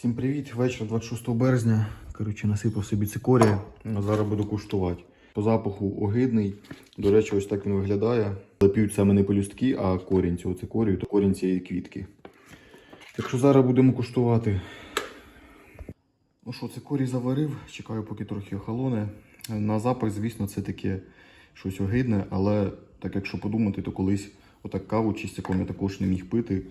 Всім привіт! Вечір 26 березня. Коротше, насипав собі цикорія. Зараз буду куштувати. По запаху огидний. До речі, ось так він виглядає. Леп'ють саме не пелюстки, а корінь цього цикорію, то корінь цієї квітки. Так що зараз будемо куштувати. Ну що, цикорій заварив, чекаю, поки трохи охолоне. На запах, звісно, це таке щось огидне, але так якщо подумати, то колись отак каву чистяком я також не міг пити.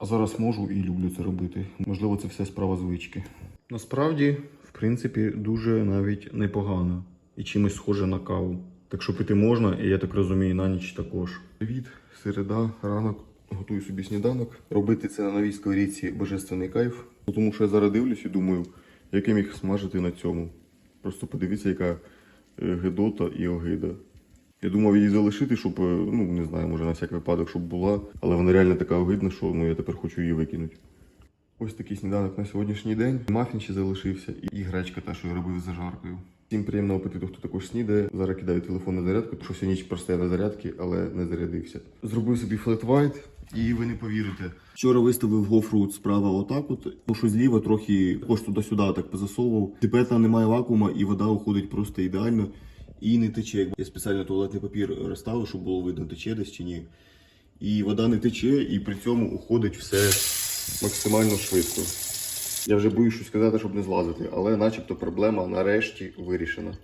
А зараз можу і люблю це робити. Можливо, це все справа звички. Насправді, в принципі, дуже навіть непогано і чимось схоже на каву. Так що пити можна, і я так розумію, на ніч також. Привіт, середа, ранок. Готую собі сніданок. Робити це на новій сковорідці божественний кайф. Ну, Тому що я зараз дивлюсь і думаю, як я міг смажити на цьому. Просто подивіться, яка е, гидота і огида. Я думав її залишити, щоб, е, ну не знаю, може на всяк випадок, щоб була, але вона реально така огидна, що ну я тепер хочу її викинути. Ось такий сніданок на сьогоднішній день. Мафін ще залишився, і гречка та, що я робив з зажаркою. Всім приємного апетиту, хто також снідає. Зараз кидаю телефон на зарядку, тому що всю ніч простояв на зарядки, але не зарядився. Зробив собі флет white, і ви не повірите. Вчора виставив гофрут справа отак, от тому що зліва трохи хоч туди-сюди так позасовував. Тепер там немає вакуума, і вода уходить просто ідеально і не тече. Я спеціально туалетний папір розставив, щоб було видно, тече десь чи ні. І вода не тече, і при цьому уходить все максимально швидко. Я вже боюсь щось сказати, щоб не злазити, але начебто проблема нарешті вирішена.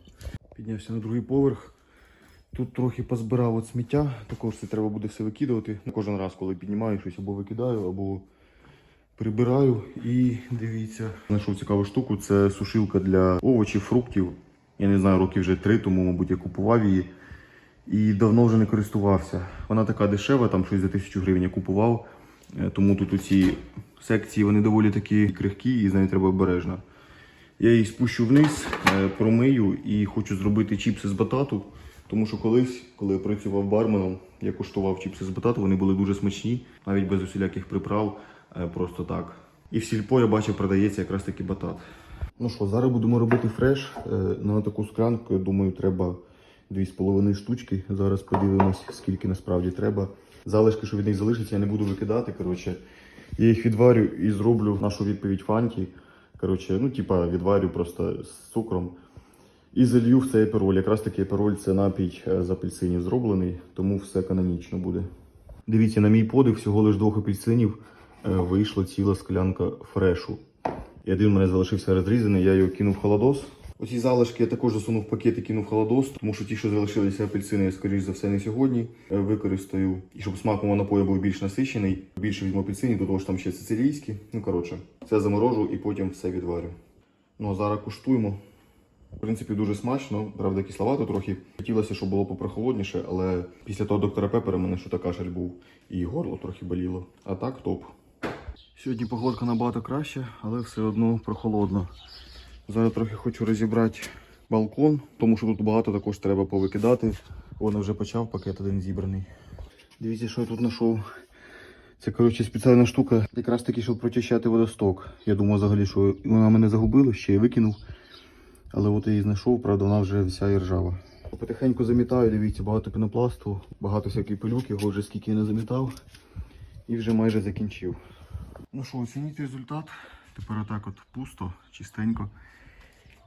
Піднявся на другий поверх. Тут трохи позбирав от сміття, також це треба буде все викидувати. Кожен раз, коли піднімаю щось або викидаю, або прибираю. І дивіться, знайшов цікаву штуку. Це сушилка для овочів, фруктів. Я не знаю, років вже три, тому, мабуть, я купував її. І давно вже не користувався. Вона така дешева, там щось за тисячу гривень я купував. Е, Тому тут оці секції вони доволі такі крихкі і з нею треба обережно. Я її спущу вниз, е, промию і хочу зробити чіпси з батату. Тому що колись, коли я працював барменом, я куштував чіпси з батату, вони були дуже смачні, навіть без усіляких приправ, е, просто так. І в сільпо я бачив, продається якраз таки батат. Ну що, зараз будемо робити фреш. Е, На таку склянку, я думаю, треба 2,5 штучки. Зараз подивимось, скільки насправді треба. Залишки, що від них залишиться, я не буду викидати. Коротше, я їх відварю і зроблю нашу відповідь фанті. Коротше, ну, типа, відварю просто з цукром. І залью в цей апероль. Якраз таки апероль це напій е, з апельсинів зроблений, тому все канонічно буде. Дивіться, на мій подив, всього лиш двох апельсинів е, вийшла ціла склянка фрешу. І один у мене залишився розрізаний, я його кинув в холодос. Оці залишки я також засунув в пакет і кинув в холодос, тому що ті, що залишилися апельсини, я, скоріш за все, не сьогодні е, використаю. І щоб смак мого напою був більш насичений, більше візьму апельсинів, до того ж там ще сицилійські. Ну, коротше, все заморожу і потім все відварю. Ну а зараз куштуємо. В принципі, дуже смачно, правда, кисловато трохи. Хотілося, щоб було попрохолодніше, але після того доктора Пепера мене що кашель був і горло трохи боліло. А так топ. Сьогодні погодка набагато краще, але все одно прохолодно. Зараз трохи хочу розібрати балкон, тому що тут багато також треба повикидати. Вона вже почав, пакет один зібраний. Дивіться, що я тут знайшов. Це, коротше, спеціальна штука, якраз таки, щоб прочищати водосток. Я думав взагалі, що вона мене загубила, ще я викинув. Але от я її знайшов, правда, вона вже вся і ржава. Потихеньку замітаю, дивіться, багато пінопласту, багато всякої пилюки, його вже скільки я не замітав. І вже майже закінчив. Ну що, оцініть результат. Тепер отак от пусто, чистенько.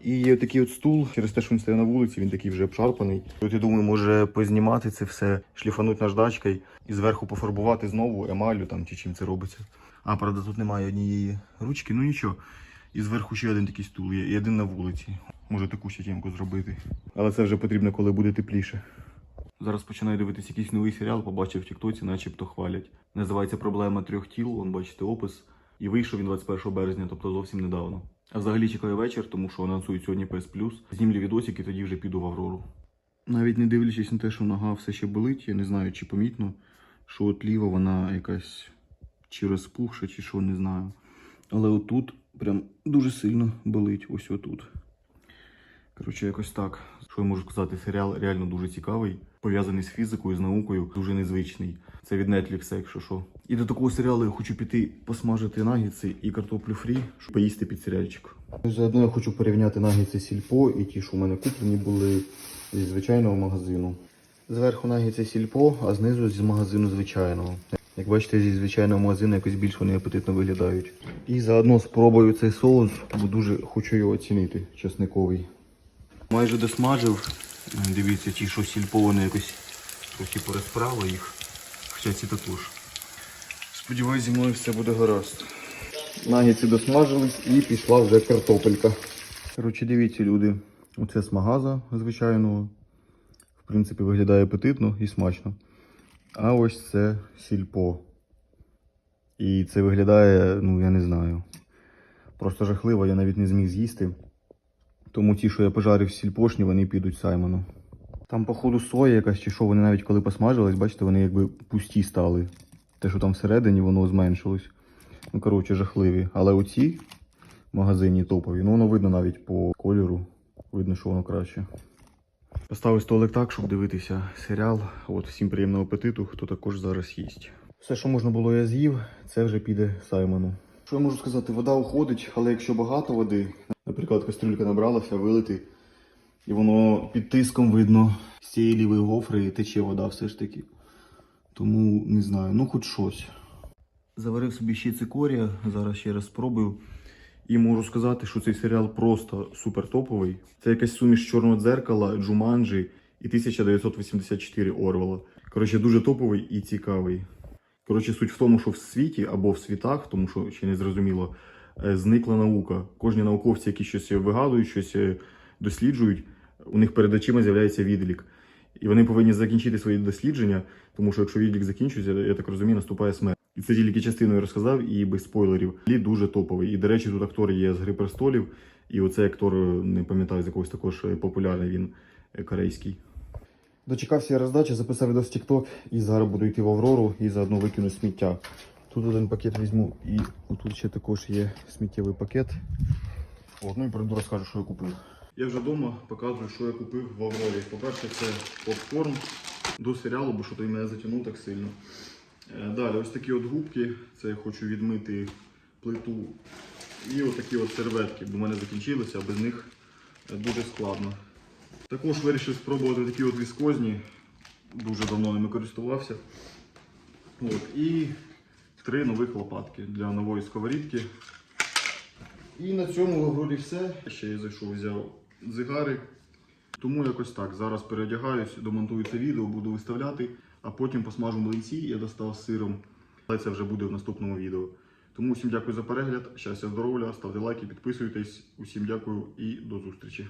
І є такий от стул, через те, що він стоїть на вулиці, він такий вже обшарпаний. Тут я думаю, може познімати це все, шліфануть наждачкою і зверху пофарбувати знову емалю там чи чим це робиться. А, правда, тут немає однієї ручки, ну нічого. І зверху ще один такий стул є, і один на вулиці. Може таку ще тімку зробити. Але це вже потрібно, коли буде тепліше. Зараз починаю дивитися якийсь новий серіал, побачив в Тіктоці, начебто хвалять. Називається Проблема трьох тіл. Вон бачите опис. І вийшов він 21 березня, тобто зовсім недавно. А взагалі чекаю вечір, тому що анонсують сьогодні PS. Знімлю відосик і тоді вже піду в Аврору. Навіть не дивлячись на те, що нога все ще болить, я не знаю, чи помітно, що от ліва вона якась чи розпухша, чи що, не знаю. Але отут прям дуже сильно болить, ось отут. Коротше, якось так. Що я можу сказати, серіал реально дуже цікавий, пов'язаний з фізикою, з наукою, дуже незвичний. Це від Netflix, якщо що. І до такого серіалу я хочу піти посмажити нагідці і картоплю фрі, щоб поїсти під серіальчик. Заодно я хочу порівняти нагідці сільпо і ті, що в мене куплені були зі звичайного магазину. Зверху нагідці сільпо, а знизу з магазину звичайного. Як бачите, зі звичайного магазину якось більш вони апетитно виглядають. І заодно спробую цей соус, бо дуже хочу його оцінити, чесниковий. Майже досмажив. Дивіться, ті, що сільпо, вони якось трохи порозправили їх. Хоча ці також. Сподіваюсь, зі мною все буде гаразд. Нагіці досмажились і пішла вже картопелька. Коротше, дивіться, люди. Оце з магаза звичайного. В принципі, виглядає апетитно і смачно. А ось це сільпо. І це виглядає, ну я не знаю. Просто жахливо, я навіть не зміг з'їсти. Тому ті, що я пожарив сільпошні, вони підуть Саймону. Там, походу, соя якась чи що, вони навіть коли посмажились, бачите, вони якби пусті стали. Те, що там всередині, воно зменшилось. Ну, коротше, жахливі. Але оці магазині топові. Ну, воно видно навіть по кольору. Видно, що воно краще. Поставив столик так, щоб дивитися серіал. От, всім приємного апетиту, хто також зараз їсть. Все, що можна було, я з'їв, це вже піде Саймону. Що я можу сказати? Вода уходить, але якщо багато води, наприклад, кастрюлька набралася, вилити, і воно під тиском видно з цієї лівої гофри і тече вода все ж таки. Тому не знаю, ну хоч щось. Заварив собі ще цикорія, зараз ще раз спробую. І можу сказати, що цей серіал просто супер топовий. Це якась суміш чорного дзеркала, Джуманджі і 1984 Орвела. Коротше, дуже топовий і цікавий. Коротше, суть в тому, що в світі або в світах, тому що ще не зрозуміло, зникла наука. Кожні науковці, які щось вигадують, щось е, досліджують, у них перед очима з'являється відлік. І вони повинні закінчити свої дослідження, тому що якщо відлік закінчується, я так розумію, наступає смерть. І це тільки частину я розказав, і без спойлерів. Лід дуже топовий. І, до речі, тут актор є з Гри престолів. І оцей актор, не пам'ятаю, з якогось також е, популярний він е, корейський. Дочекався я роздачі, записав відео в TikTok і зараз буду йти в Аврору і заодно викину сміття. Тут один пакет візьму і отут ще також є сміттєвий пакет. От, ну і прийду розкажу, що я купив. Я вже вдома показую, що я купив в Аврорі. По-перше, це попкорн до серіалу, бо що той мене затягнув так сильно. Е, Далі, ось такі от губки. Це я хочу відмити плиту. І отакі от серветки, бо в мене закінчилися, а без них е, дуже складно. Також вирішив спробувати такі от віскозні. Дуже давно ними користувався. От, і три нових лопатки для нової сковорідки. І на цьому в Аврорі все. Ще я зайшов, взяв дзигари. Тому якось так. Зараз переодягаюсь, домонтую це відео, буду виставляти, а потім посмажу млинці, я достав сиром. Але це вже буде в наступному відео. Тому всім дякую за перегляд. Щастя, здоров'я, ставте лайки, підписуйтесь. Усім дякую і до зустрічі.